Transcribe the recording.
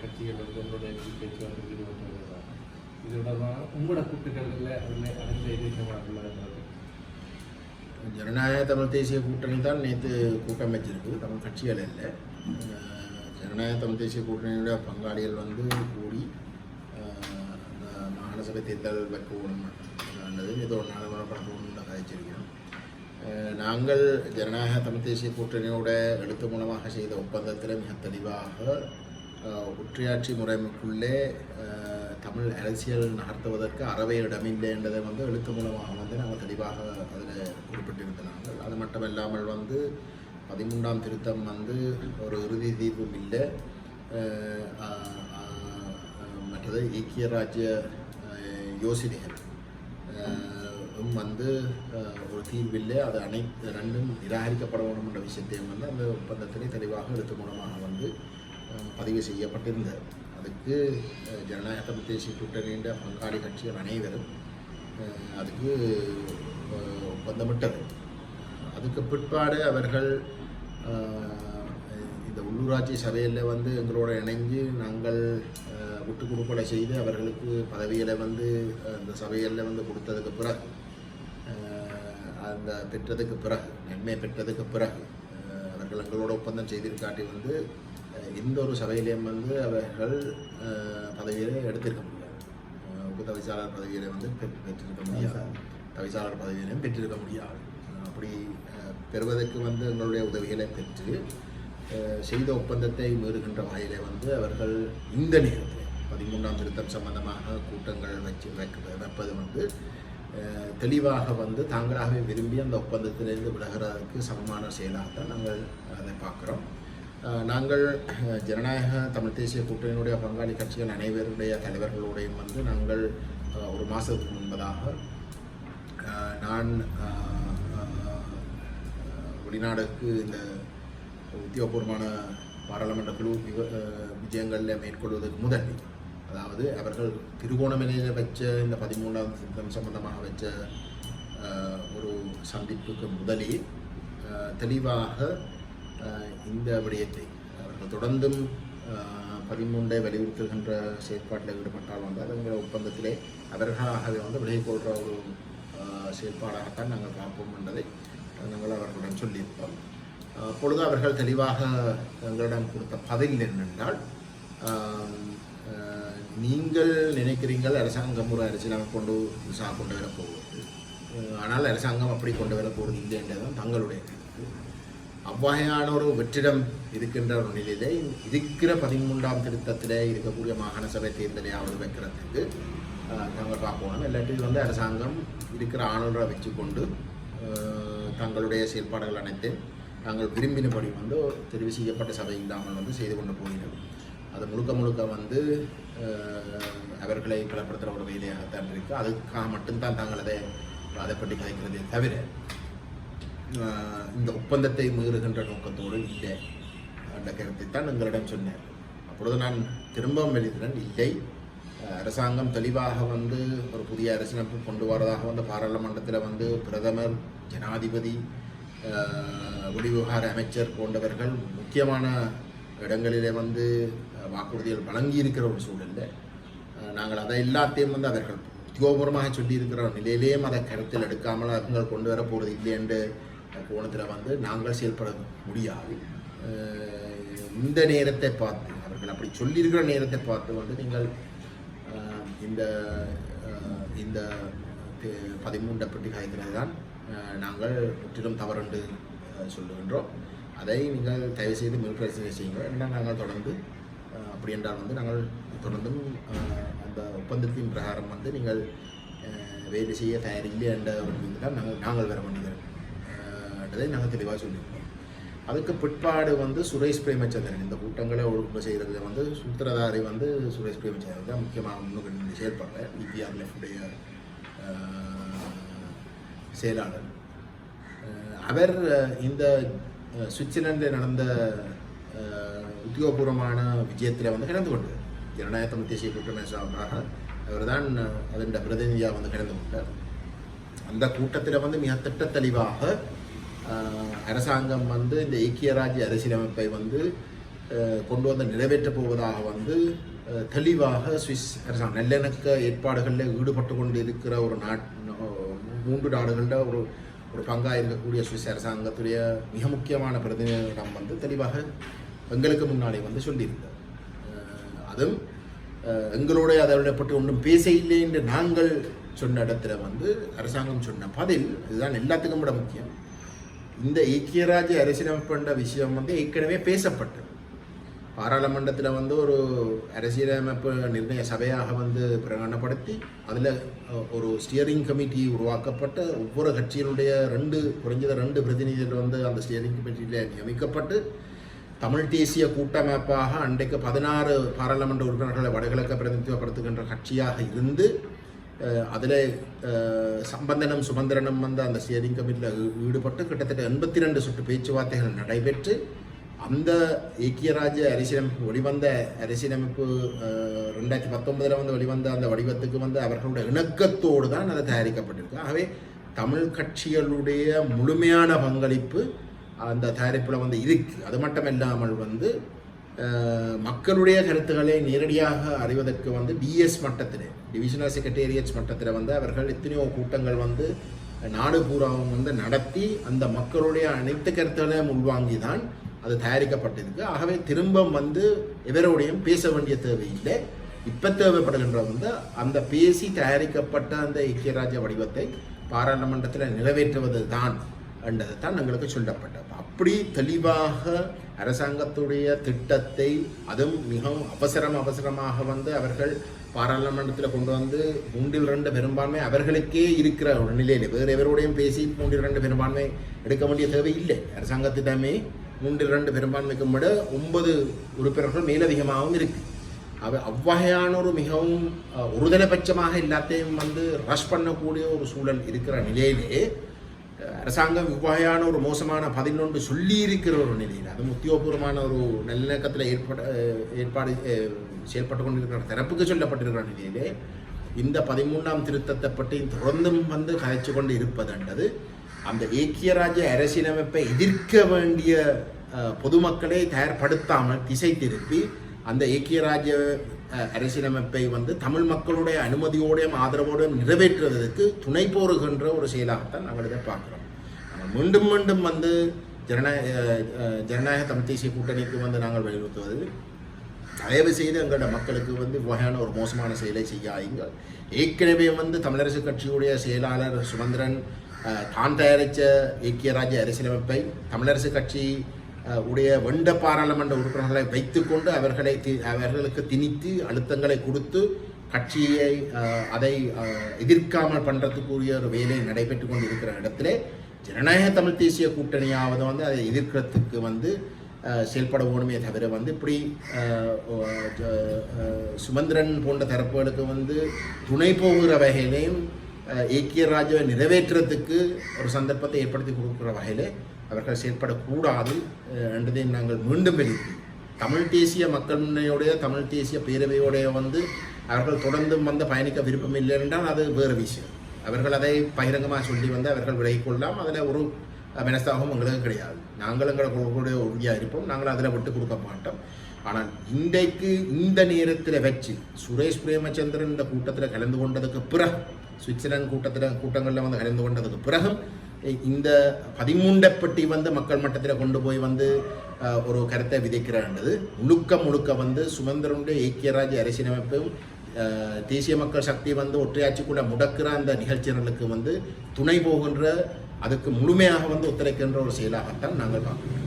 கட்சிகள் வந்து உங்களுடைய பேச்சுவார்த்தை ஈடுபட்டு இது தொடர்பாக உங்களோட கூட்டுகளில் அதில் அதில் எதிர்க்க ஜனநாயக தமிழ் தேசிய கூட்டணி தான் நேற்று கூட்டமைச்சிருக்கு தமிழ் கட்சிகள் இல்லை. ஜனநாயக தமிழ் தேசிய கூட்டணியுடைய பங்காளிகள் வந்து கூடி அந்த மாகாண சபை தேர்தல் வைக்கணும் நல்லது. ஏதோ ஒரு நடைமுறைப்படுத்தணும்னு கதைச்சிருக்கிறோம் நாங்கள் ஜனநாயக தமிழ் தேசிய கூட்டணியோட எழுத்து மூலமாக செய்த ஒப்பந்தத்தில் மிக தெளிவாக ஒற்றையாட்சி முறைமைக்குள்ளே தமிழ் அரசியல் நகர்த்துவதற்கு அறவே இடமில்லை என்றதை வந்து எழுத்து மூலமாக வந்து நாங்கள் தெளிவாக அதில் குறிப்பிட்டிருந்தாங்க அது மட்டும் இல்லாமல் வந்து பதிமூன்றாம் திருத்தம் வந்து ஒரு இறுதி தீர்வும் இல்லை. மற்றது ஐக்கிய ராஜ்ய யோசனைகள் வந்து ஒரு தீர்வில்லை அது அனைத்து ரெண்டும் நிராகரிக்கப்பட வேண்டும் என்ற விஷயத்தையும் வந்து அந்த ஒப்பந்தத்திலே தெளிவாக எழுத்து மூலமாக வந்து பதிவு செய்யப்பட்டிருந்தது. அதுக்கு அஹ், ஜனநாயக தேசிய கூட்டணியின் பங்காளி கட்சிகள் அனைவரும் அதுக்கு ஒப்பந்தமிட்டது. அதுக்கு பிற்பாடு அவர்கள் இந்த உள்ளூராட்சி சபையில் வந்து எங்களோட இணைஞ்சு நாங்கள் விட்டு கொடுப்படை செய்து அவர்களுக்கு பதவிகளை வந்து அந்த சபையில் வந்து கொடுத்ததுக்கு பிறகு அந்த பெற்றதுக்கு பிறகு நன்மை பெற்றதுக்கு பிறகு அவர்கள் எங்களோட ஒப்பந்தம் செய்திருக்காட்டி வந்து எந்த ஒரு சபையிலையும் வந்து அவர்கள் பதவிகளை எடுத்திருக்க முடியாது. அஹ், உப தவிசாளர் பதவிகளை வந்து பெற்- பெற்றிருக்க முடியாது. தவிசாளர் பதவியிலையும் பெற்றிருக்க முடியாது. அப்படி பெறுவதற்கு வந்து எங்களுடைய உதவிகளை பெற்று செய்த ஒப்பந்தத்தை மீறுகின்ற வகையிலே வந்து அவர்கள் இந்த நேரத்தில் பதிமூன்றாம் திருத்தம் சம்பந்தமாக கூட்டங்கள் வச்சு வைக்க வைப்பது வந்து தெளிவாக வந்து தாங்களாகவே விரும்பி அந்த ஒப்பந்தத்திலிருந்து விலகிறதுக்கு சமமான செயலாகத்தான் நாங்கள் அதை பார்க்குறோம். நாங்கள் ஜனநாயக தமிழ் தேசிய கூட்டணியினுடைய பங்காளி கட்சிகள் அனைவருடைய தலைவர்களோடையும் வந்து நாங்கள் ஒரு மாதத்துக்கு முன்பதாக நான் வெளிநாடுக்கு இந்த உத்தியோகபூர்வமான பாராளுமன்ற குழு விவ- விஜயங்களில் மேற்கொள்வதற்கு முதல் அதாவது அவர்கள் திருகோணமலையில் வச்ச இந்த பதிமூன்றாம் திருத்தம் சம்பந்தமாக வச்ச ஒரு சந்திப்புக்கு முதலில் தெளிவாக இந்த விடயத்தை அவர்கள் தொடர்ந்தும் பதிமூன்றை வலியுறுத்துகின்ற செயற்பாட்டில் ஈடுபட்டால் வந்து அதுங்கிற எங்கள் ஒப்பந்தத்திலே அவர்களாகவே வந்து விலை கொள்கிற ஒரு செயற்பாடாகத்தான் நாங்கள் பார்ப்போம் என்பதை நாங்கள் அவர்களுடன் சொல்லியிருப்போம். அப்பொழுது அவர்கள் தெளிவாக எங்களிடம் கொடுத்த பதில் என்னென்றால் நீங்கள் நினைக்கிறீங்கள் அரசாங்கம் ஒரு அரசியலமைப்பு கொண்டு விசா கொண்டு வர ஆனால் அரசாங்கம் அப்படி கொண்டு வர போகிறது இல்லை என்றதான் தங்களுடைய கருத்து. அவ்வகையான ஒரு வெற்றிடம் இருக்கின்ற ஒரு நிலையிலே இருக்கிற பதிமூன்றாம் திருத்தத்திலே இருக்கக்கூடிய மாகாண சபை தேர்தலையாவது வைக்கிறதுக்கு நாங்கள் பார்க்கணும் இல்லாட்டி வந்து அரசாங்கம் இருக்கிற ஆளுநரை வச்சுக்கொண்டு தங்களுடைய செயல்பாடுகள் அனைத்தையும் நாங்கள் விரும்பினபடி வந்து தெரிவு செய்யப்பட்ட சபை இல்லாமல் வந்து செய்து கொண்டு போகிறோம் அது முழுக்க முழுக்க வந்து அவர்களை பலப்படுத்துகிற ஒரு வேலையாகத்தான் இருக்குது அதுக்காக மட்டும்தான் தாங்கள் அதை அதை பற்றி கதைக்கிறதே தவிர இந்த ஒப்பந்தத்தை மீறுகின்ற நோக்கத்தோடு இல்லை என்ற கருத்தை தான் எங்களிடம் சொன்னேன் அப்பொழுது நான் திரும்பவும் எழுதினேன் இல்லை. அரசாங்கம் தெளிவாக வந்து ஒரு புதிய அரசியலமைப்பு கொண்டு வரதாக வந்து பாராளுமன்றத்தில் வந்து பிரதமர் ஜனாதிபதி வெளிவிவகார அமைச்சர் போன்றவர்கள் முக்கியமான இடங்களிலே வந்து வாக்குறுதிகள் வழங்கி இருக்கிற ஒரு சூழலில் நாங்கள் அதை எல்லாத்தையும் வந்து அவர்கள் உத்தியோகபூர்வமாக சொல்லியிருக்கிற நிலையிலேயும் அதை கருத்தில் எடுக்காமல் அவங்க கொண்டு வர போகிறது இல்லை என்று கோணத்தில் வந்து நாங்கள் செயல்பட முடியாது. இந்த நேரத்தை பார்த்து அவர்கள் அப்படி சொல்லியிருக்கிற நேரத்தை பார்த்து வந்து நீங்கள் இந்த இந்த தே- பதிமூன்றை தான் நாங்கள் முற்றிலும் தவறுண்டு சொல்லுகின்றோம். அதை நீங்கள் தயவு செய்து மீள்பரிசீலனை செய்யுங்கள். ஏன்னா நாங்கள் தொடர்ந்து அப்படி என்றால் வந்து நாங்கள் தொடர்ந்தும் அந்த ஒப்பந்தத்தின் பிரகாரம் வந்து நீங்கள் வேலை செய்ய தயாரில்லை என்ற ஒரு நாங்கள் நாங்கள் வர வேண்டியது. என்றதை நாங்கள் தெளிவாக சொல்லியிருக்கோம். அதுக்கு பிற்பாடு வந்து சுரேஷ் பிரேமச்சந்திரன் இந்த கூட்டங்களை ஒழுங்கு செய்கிறதுல வந்து சூத்திரதாரி வந்து சுரேஷ் பிரேமச்சந்திரன் தான் முக்கியமாக முன்னுக்கு செயல்படுற பிபிஆர்எஃப்டைய செயலாளர். அவர் இந்த சுவிட்சர்லாண்டில் சுவிட்சர்லாந்தில் நடந்த உத்தியோகபூர்வமான விஜயத்தில் வந்து கலந்து கொண்டார். ஜனநாயக தமிழ் தேசிய கூட்டணி சார்பாக அவர் தான் அதன் பிரதிநிதியாக வந்து கலந்து கொண்டார். அந்த கூட்டத்தில் வந்து மிக திட்ட தெளிவாக அரசாங்கம் வந்து இந்த ஐக்கிய ராஜ்ய அரசியலமைப்பை வந்து கொண்டு வந்து நிறைவேற்றப் போவதாக வந்து தெளிவாக சுவிஸ் அரசாங்கம் நல்லிணக்க ஏற்பாடுகளில் ஈடுபட்டு கொண்டு இருக்கிற ஒரு நாட் மூன்று நாடுகளில் ஒரு ஒரு பங்காக இருக்கக்கூடிய சுவிஸ் அரசாங்கத்துடைய மிக முக்கியமான பிரதிநிதிகளிடம் வந்து தெளிவாக எங்களுக்கு முன்னாலே வந்து சொல்லியிருந்தார். அதுவும் எங்களோட அதை பற்றி ஒன்றும் பேச இல்லை என்று நாங்கள் சொன்ன இடத்துல வந்து அரசாங்கம் சொன்ன பதில் இதுதான் எல்லாத்துக்கும் விட முக்கியம். இந்த ஐக்கியராஜ்ய அரசியலமைப்புன்ற விஷயம் வந்து ஏற்கனவே பேசப்பட்டது. பாராளுமன்றத்தில் வந்து ஒரு அரசியலமைப்பு நிர்ணய சபையாக வந்து பிரகடனப்படுத்தி அதில் ஒரு ஸ்டியரிங் கமிட்டி உருவாக்கப்பட்டு ஒவ்வொரு கட்சியினுடைய ரெண்டு குறைஞ்சது ரெண்டு பிரதிநிதிகள் வந்து அந்த ஸ்டியரிங் கமிட்டியில் நியமிக்கப்பட்டு தமிழ் தேசிய கூட்டமைப்பாக அன்றைக்கு பதினாறு பாராளுமன்ற உறுப்பினர்களை வடகிழக்க பிரதிநிதித்துவப்படுத்துகின்ற கட்சியாக இருந்து அதில் சம்பந்தனம் சுமந்திரனும் வந்து அந்த ஸ்டியரிங் கமிட்டியில் ஈடுபட்டு கிட்டத்தட்ட எண்பத்தி ரெண்டு சுற்று பேச்சுவார்த்தைகள் நடைபெற்று அந்த ஐக்கியராஜ்ய அரசியலமைப்பு வெளிவந்த அரசியலமைப்பு ரெண்டாயிரத்தி பத்தொன்பதில் வந்து வெளிவந்த அந்த வடிவத்துக்கு வந்து அவர்களுடைய இணக்கத்தோடு தான் அது தயாரிக்கப்பட்டிருக்கு ஆகவே தமிழ் கட்சிகளுடைய முழுமையான பங்களிப்பு அந்த தயாரிப்பில் வந்து இருக்கு அது மட்டும் இல்லாமல் வந்து மக்களுடைய கருத்துக்களை நேரடியாக அறிவதற்கு வந்து பிஎஸ் மட்டத்தில் டிவிஷனல் செக்ரட்டேரியட்ஸ் மட்டத்தில் வந்து அவர்கள் எத்தனையோ கூட்டங்கள் வந்து நாடு பூராவும் வந்து நடத்தி அந்த மக்களுடைய அனைத்து கருத்துக்களையும் உள்வாங்கி தான் அது தயாரிக்கப்பட்டிருக்கு. ஆகவே திரும்ப வந்து எவரோடையும் பேச வேண்டிய தேவையில்லை. இப்போ தேவைப்படுகின்ற வந்து அந்த பேசி தயாரிக்கப்பட்ட அந்த ஐக்கியராஜ்ய வடிவத்தை பாராளுமன்றத்தில் நிறைவேற்றுவது தான் என்றதைத்தான் எங்களுக்கு சொல்லப்பட்டது. அப்படி தெளிவாக அரசாங்கத்துடைய திட்டத்தை அதுவும் மிகவும் அவசரம் அவசரமாக வந்து அவர்கள் பாராளுமன்றத்தில் கொண்டு வந்து மூன்றில் ரெண்டு பெரும்பான்மை அவர்களுக்கே இருக்கிற ஒரு நிலையில் வேறு எவரோடையும் பேசி மூன்றில் ரெண்டு பெரும்பான்மை எடுக்க வேண்டிய தேவை இல்லை அரசாங்கத்திடமே மூன்றில் ரெண்டு பெரும்பான்மைக்கும் விட ஒன்பது உறுப்பினர்கள் மேலதிகமாகவும் இருக்கு. அவ அவ்வகையான ஒரு மிகவும் ஒருதலைபட்சமாக எல்லாத்தையும் வந்து ரஷ் பண்ணக்கூடிய ஒரு சூழல் இருக்கிற நிலையிலே அரசாங்கம் இவ்வகையான ஒரு மோசமான பதினொன்று சொல்லி இருக்கிற ஒரு நிலையில் அது உத்தியோகபூர்வமான ஒரு நல்லிணக்கத்தில் ஏற்பட ஏற்பாடு செயல்பட்டு கொண்டிருக்கிற தரப்புக்கு சொல்லப்பட்டிருக்கிற நிலையிலே இந்த பதிமூன்றாம் திருத்தத்தை பற்றி தொடர்ந்தும் வந்து கதைச்சு கொண்டு இருப்பதுன்றது அந்த ஏக்கியராஜ்ய அரசியலமைப்பை எதிர்க்க வேண்டிய பொதுமக்களை தயார்படுத்தாமல் திசை திருப்பி அந்த ஐக்கிய ராஜ்ய அரசியலமைப்பை வந்து தமிழ் மக்களுடைய அனுமதியோடையும் ஆதரவோடையும் நிறைவேற்றுவதற்கு துணை போருகின்ற ஒரு செயலாகத்தான் நாங்கள் இதை பார்க்குறோம். நம்ம மீண்டும் மீண்டும் வந்து ஜனநாயக ஜனநாயக தமிழ் தேசிய கூட்டணிக்கு வந்து நாங்கள் வலியுறுத்துவது தயவு செய்து எங்களோட மக்களுக்கு வந்து வகையான ஒரு மோசமான செயலை செய்யாதீங்கள் ஏற்கனவே வந்து தமிழரசு கட்சியுடைய செயலாளர் சுமந்திரன் தான் தயாரித்த ஐக்கிய ராஜ்ய அரசியலமைப்பை தமிழரசு கட்சி உடைய வெண்ட பாராளுமன்ற உறுப்பினர்களை வைத்துக்கொண்டு அவர்களை தி- அவர்களுக்கு திணித்து அழுத்தங்களை கொடுத்து கட்சியை அதை எதிர்க்காமல் பண்ணுறதுக்குரிய ஒரு வேலை நடைபெற்று கொண்டு இருக்கிற இடத்துல ஜனநாயக தமிழ் தேசிய கூட்டணியாவது வந்து அதை எதிர்க்கிறதுக்கு வந்து செயல்பட வேணுமே தவிர வந்து இப்படி சுமந்திரன் போன்ற தரப்புகளுக்கு வந்து துணை போகிற வகையிலையும் ஏக்கிய ராஜாவை நிறைவேற்றுறதுக்கு ஒரு சந்தர்ப்பத்தை ஏற்படுத்தி கொடுக்குற வகையில் அவர்கள் செயல்படக்கூடாது என்றதை நாங்கள் மீண்டும் வெளியிட்டு தமிழ் தேசிய மக்கள் முன்னையுடைய தமிழ் தேசிய பேரவையோடைய வந்து அவர்கள் தொடர்ந்து வந்து பயணிக்க விருப்பம் இல்லை என்றால் அது வேறு விஷயம். அவர்கள் அதை பகிரங்கமாக சொல்லி வந்து அவர்கள் விலகிக்கொள்ளலாம் அதில் ஒரு அஹ், மனஸ்தாபம் எங்களுக்கு கிடையாது. நாங்கள் எங்களை கூட உறுதியாக இருப்போம். நாங்கள் அதில் விட்டு கொடுக்க மாட்டோம். ஆனால் இன்றைக்கு இந்த நேரத்தில் வச்சு சுரேஷ் பிரேமச்சந்திரன் இந்த கூட்டத்தில் கலந்து கொண்டதுக்கு பிறகு சுவிட்சர்லாந்து கூட்டத்தில் கூட்டங்களில் வந்து கலந்து கொண்டதுக்கு பிறகும் இந்த பதிமூண்டப்பட்டி வந்து மக்கள் மட்டத்தில் கொண்டு போய் வந்து ஒரு கருத்தை விதைக்கிறான்றது முழுக்க முழுக்க வந்து சுமந்திரனுடைய ஐக்கியராஜ்ய அரசியலமைப்பும் அஹ், தேசிய மக்கள் சக்தி வந்து ஒற்றையாட்சிக்குள்ள முடக்கிற அந்த நிகழ்ச்சிகளுக்கு வந்து துணை போகின்ற அதுக்கு முழுமையாக வந்து ஒத்துழைக்கின்ற ஒரு செயலாகத்தான் நாங்கள் பார்க்கிறோம்.